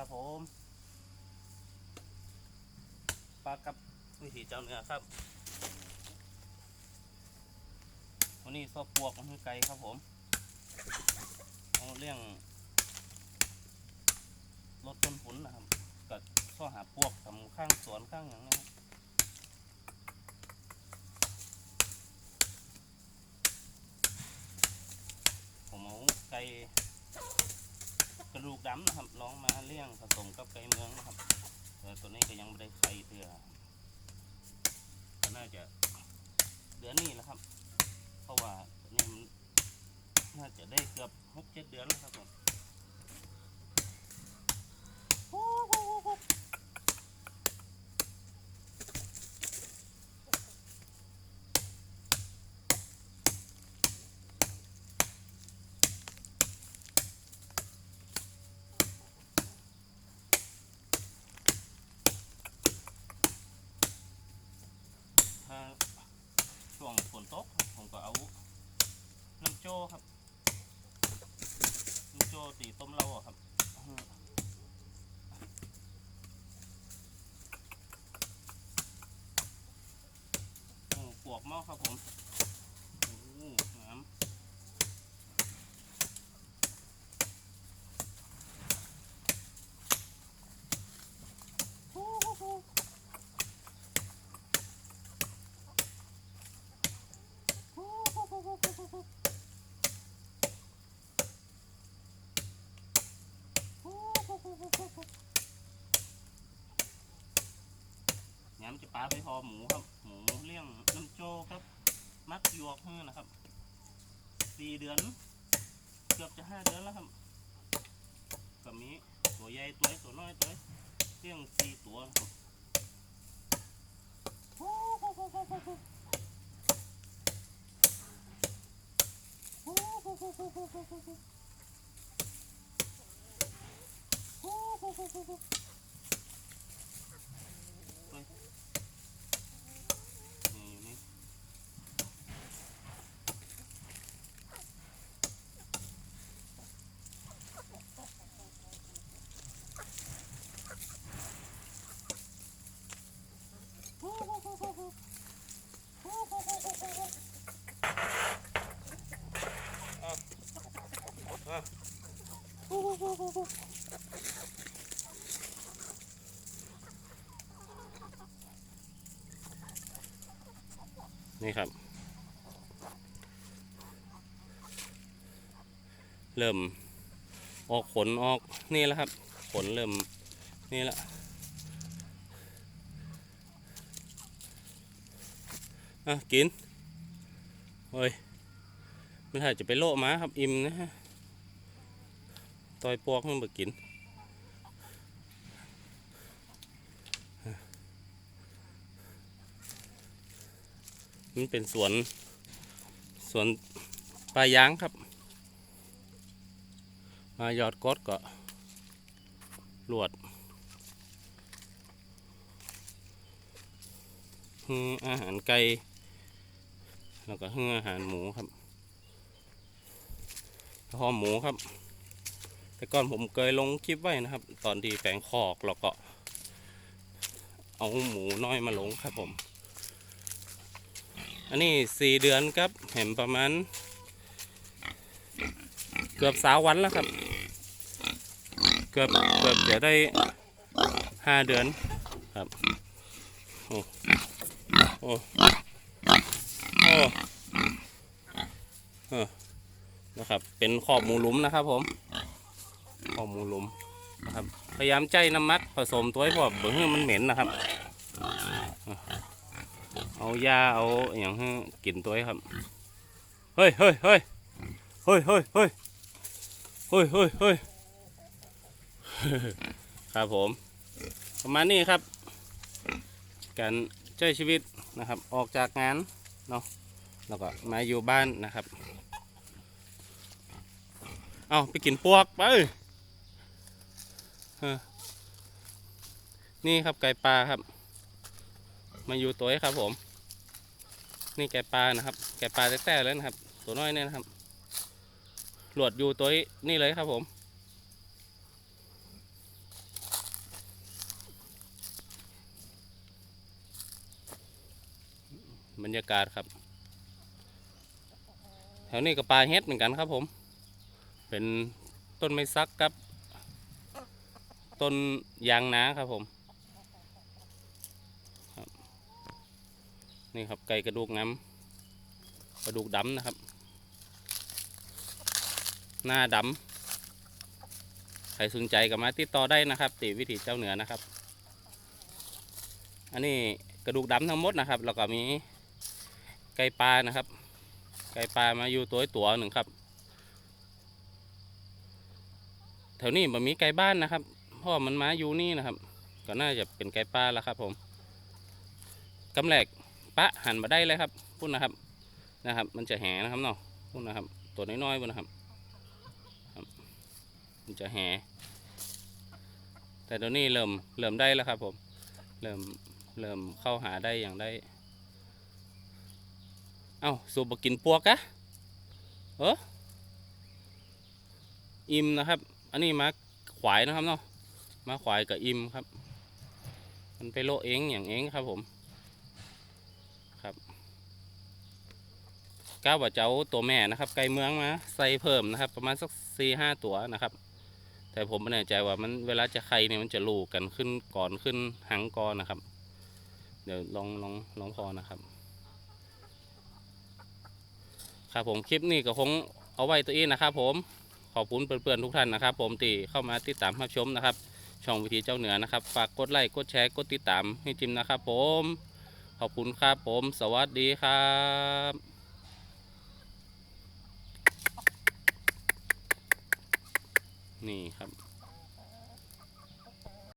ครับผมปลากับวิถีเจ้าเนื้อครับวันนี้ซอปวกมันคือไก่ครับผมเอาเรื่องลดต้นผลนะครับกับซอหาปวกทำข้างสวนข้างอย่างนี้ครับผมเอาไก่ ระดูกดำนะครับลองมาเลี้ยงผสมกับไก่เมืองนะครับแต่ตัวนี้ก็ยังไม่ได้ไข่เถื่อก็น่าจะเดือนนี้แล้วครับ เพราะว่าตัวนี้มันน่าจะได้เกือบหกเจ็ดเดือนแล้วครับผมถ้าช่วงฝนตกผมก็เอา น้ำโจ้ครับ น้ำโจ้ตีต้มเหล้าอะครับโอ้ปวกหม้อ ครับผมโอ้น้ำ ย้ำจะปลาไปพอหมูครับ หมูเลี้ยงน้ำโจ้ครับ มักยวกมือนะครับสี่เดือน เกือบจะห้าเดือนแล้วครับก็มีตัวใหญ่ตัวเล็กตัวน้อยตัวเล็กเลี้ยงสี่ตัวครับนี่อยู่นี่ นี่ครับ เริ่ม ออกขนออกนี่แล้วครับ ขนเริ่มนี่แล้วอะกินโอ้ยไม่ถ้าจะไปโละหมาครับ อิ่มนะฮะ ต่อยปวกมันบ่กิน นเป็นสวน สวนปลายางครับ มายอดกดก็ลวดฮืออาหารไก่แล้วก็ฮืออาหารหมูครับพอหมูครับ แต่ก่อนผมเคยลงคลิปไว้นะครับ ตอนที่แปลงคอกแล้วก็ เอาหมูน้อยมาลงครับผม อันนี้สี่เดือนครับเห็นประมาณ เกือบสาววันแล้วครับ เกือบเกือบจะได้ห้าเดือนครับโอ้โอ้โอ้เออนะครับ เป็นขอบหมูหลุมนะครับ ผมขอบหมูหลุมนะครับ พยายามใจน้ำมักผสมตัวให้พวกเบื้องมันเหม็นนะครับ เอายาเอาอย่างให้กินตัวครับเฮ้ยเฮ้ยเฮ้ยเฮ้ยเฮ้ยเฮ้ยเฮ้ยเฮ้ยเฮ้ยครับผม ประมาณนี้ครับ การใช้ชีวิตนะครับ ออกจากงานเนาะแล้วก็มาอยู่บ้านนะครับ เอาไปกินปวกไปเออนี่ครับไก่ปลาครับ มาอยู่ตัวครับผม นี่แกปลานะครับ แกปลาแต่ๆแล้วนะครับ ตัวน้อยเนี่ยนะครับ หลวดอยู่ตัวนี่เลยครับผม บรรยากาศครับ แถวนี้ก็ปลาเฮ็ดเหมือนกันครับผม เป็นต้นไม้ซักครับ ต้นยางนาครับผม นี่ครับไก่กระดูกน้ำกระดูกดำนะครับ หน้าดำใครสนใจก็มาติดต่อได้นะครับ ตีวิถีเจ้าเหนือนะครับ อันนี้กระดูกดำทั้งหมดนะครับ แล้วก็มีไก่ปลานะครับ ไก่ปลามาอยู่ตัวตัวหนึ่งครับแถวนี้มันมีไก่บ้านนะครับเพราะว่อมันมาอยู่นี่นะครับ ก็น่าจะเป็นไก่ปลาแล้วครับผมกำแหลก ปะหันมาได้เลยครับพุ่นนะครับนะครับ มันจะแหนะครับเนาะพุ่นนะครับ ตัวน้อยๆพุ่นนะครับ มันจะแหแต่ตัวนี้เริ่มเริ่มได้แล้วครับผมเริ่มเริ่มเข้าหาได้อย่างได้เอ้าสูบกินปวกะเอออิ่มนะครับ อันนี้มาขวายนะครับเนาะมาขวายกับอิ่มครับ มันไปโลเองอย่างเองครับผม ครับ ก้าวว่าเจ้าตัวแม่นะครับ ไก่เมืองมาใส่เพิ่มนะครับ ประมาณสักสี่ห้าตัวนะครับ แต่ผมไม่แน่ใจว่ามันเวลาจะไข่เนี่ยมันจะลูกกันขึ้นก่อนขึ้นหางก่อนนะครับ เดี๋ยวลองลองลองพอนะครับ ครับผมคลิปนี้ก็คงเอาไว้ตัวเองนะครับ ผมขอบคุณเพื่อนๆทุกท่านนะครับ ผมที่เข้ามาติดตามรับชมนะครับ ช่องวิธีเจ้าเหนือนะครับ ฝากกดไลค์กดแชร์กดติดตามให้จิมนะครับ ผม ขอบคุณครับผม สวัสดีครับ นี่ครับ